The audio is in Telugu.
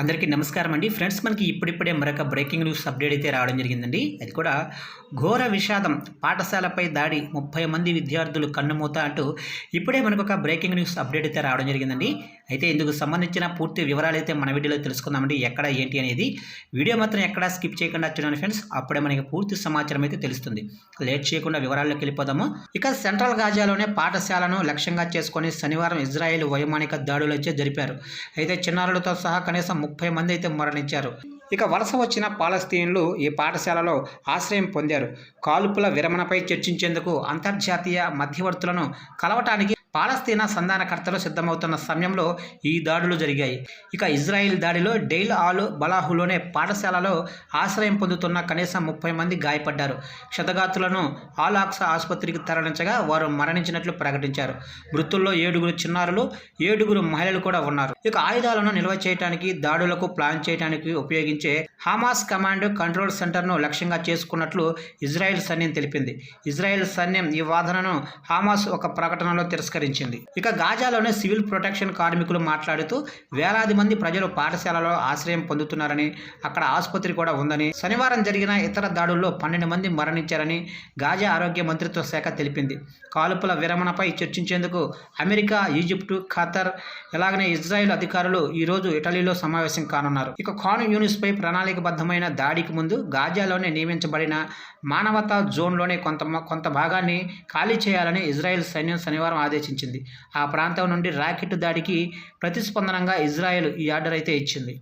అందరికీ నమస్కారం అండి. ఫ్రెండ్స్ మనకి ఇప్పుడిప్పుడే మరొక బ్రేకింగ్ న్యూస్ అప్డేట్ అయితే రావడం జరిగిందండి. అది కూడా ఘోర విషాదం పాఠశాలపై దాడి ముప్పై మంది విద్యార్థులు కన్నుమూత అంటూ ఇప్పుడే మనకు ఒక బ్రేకింగ్ న్యూస్ అప్డేట్ అయితే రావడం జరిగిందండి. అయితే ఇందుకు సంబంధించిన పూర్తి వివరాలు అయితే మన వీడియోలో తెలుసుకుందామండి. ఎక్కడ ఏంటి అనేది వీడియో మాత్రం ఎక్కడ స్కిప్ చేయకుండా చూడండి ఫ్రెండ్స్. అప్పుడే మనకి పూర్తి సమాచారం అయితే తెలుస్తుంది. లేట్ చేయకుండా వివరాల్లోకి వెళ్ళిపోదాము. ఇక సెంట్రల్ గాజాలోనే పాఠశాలను లక్ష్యంగా చేసుకొని శనివారం ఇజ్రాయెల్ వైమానిక దాడులు అయితే జరిపారు. అయితే చిన్నారులతో సహా కనీసం ముప్పై మంది అయితే మరణించారు. ఇక వలస వచ్చిన పాలస్తీన్లు ఈ పాఠశాలలో ఆశ్రయం పొందారు. కాల్పుల విరమణపై చర్చించేందుకు అంతర్జాతీయ మధ్యవర్తులను కలవటానికి పాలస్తీనా సంధానకర్తలు సిద్ధమవుతున్న సమయంలో ఈ దాడులు జరిగాయి. ఇక ఇజ్రాయిల్ దాడిలో డెయిల్ ఆలు బలాహులోనే పాఠశాలలో ఆశ్రయం పొందుతున్న కనీసం ముప్పై మంది గాయపడ్డారు. క్షతగాతులను ఆల్ ఆక్సా ఆసుపత్రికి తరలించగా వారు మరణించినట్లు ప్రకటించారు. మృతుల్లో ఏడుగురు చిన్నారులు ఏడుగురు మహిళలు కూడా ఉన్నారు. ఇక ఆయుధాలను నిల్వ చేయడానికి దాడులకు ప్లాన్ చేయడానికి ఉపయోగించే హమాస్ కమాండ్ కంట్రోల్ సెంటర్ను లక్ష్యంగా చేసుకున్నట్లు ఇజ్రాయెల్ సైన్యం తెలిపింది. ఇజ్రాయెల్ సైన్యం ఈ వాదనను హమాస్ ఒక ప్రకటనలో తిరస్కరించింది. ఇక గాజాలోనే సివిల్ ప్రొటెక్షన్ కార్మికులు మాట్లాడుతూ వేలాది మంది ప్రజలు పాఠశాలలో ఆశ్రయం పొందుతున్నారని అక్కడ ఆసుపత్రి కూడా ఉందని శనివారం జరిగిన ఇతర దాడుల్లో పన్నెండు మంది మరణించారని గాజా ఆరోగ్య మంత్రిత్వ శాఖ తెలిపింది. కాల్పుల విరమణపై చర్చించేందుకు అమెరికా ఈజిప్టు ఖతర్ ఇలాగనే ఇజ్రాయెల్ అధికారులు ఈరోజు ఇటలీలో సమావేశం కానున్నారు. ఇక కాను యూనిస్పై ప్రణాళికబద్ధమైన దాడికి ముందు గాజాలోనే నియమించబడిన మానవతా జోన్లోనే కొంత కొంత భాగాన్ని ఖాళీ చేయాలని ఇజ్రాయెల్ సైన్యం శనివారం ఆదేశించింది. ఆ ప్రాంతం నుండి రాకెట్ దాడికి ప్రతిస్పందనంగా ఇజ్రాయెల్ ఈ ఆర్డర్ అయితే ఇచ్చింది.